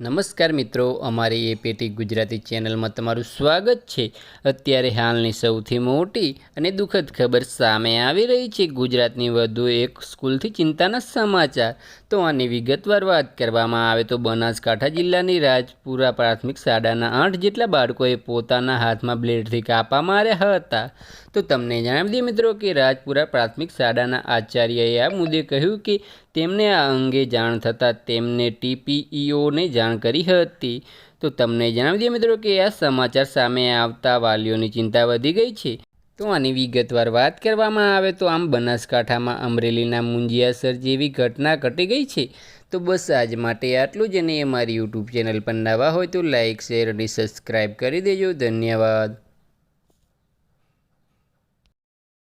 નમસ્કાર મિત્રો, અમારી એ પેટી ગુજરાતી ચેનલમાં તમારું સ્વાગત છે. અત્યારે હાલની સૌથી મોટી અને દુઃખદ ખબર સામે આવી રહી છે ગુજરાતની વધુ એક સ્કૂલથી ચિંતાના સમાચાર. તો આની વિગતવાર વાત કરવામાં આવે તો બનાસકાંઠા જિલ્લાની રાજપુરા પ્રાથમિક શાળાના આઠ જેટલા બાળકોએ પોતાના હાથમાં બ્લેડથી કાપા માર્યા હતા. તો તમને જણાવી દઈએ મિત્રો કે રાજપુરા પ્રાથમિક શાળાના આચાર્યએ આ મુદ્દે કહ્યું કે તેમને આ અંગે જાણ થતાં તેમને ટીપીઈઓને જાણ કરી હતી. તો તમને જણાવી દઈએ મિત્રો કે આ સમાચાર સામે આવતા વાલીઓની ચિંતા વધી ગઈ છે. તો આની વિગતવાર વાત કરવામાં આવે તો આમ બનાસકાંઠામાં અમરેલીના મુંજિયાસર જેવી ઘટના ઘટી ગઈ છે. તો બસ આજ માટે આટલું જ અને મારી યુટ્યુબ ચેનલ પર નવા હોય તો લાઇક શેર અને સબસ્ક્રાઈબ કરી દેજો. ધન્યવાદ.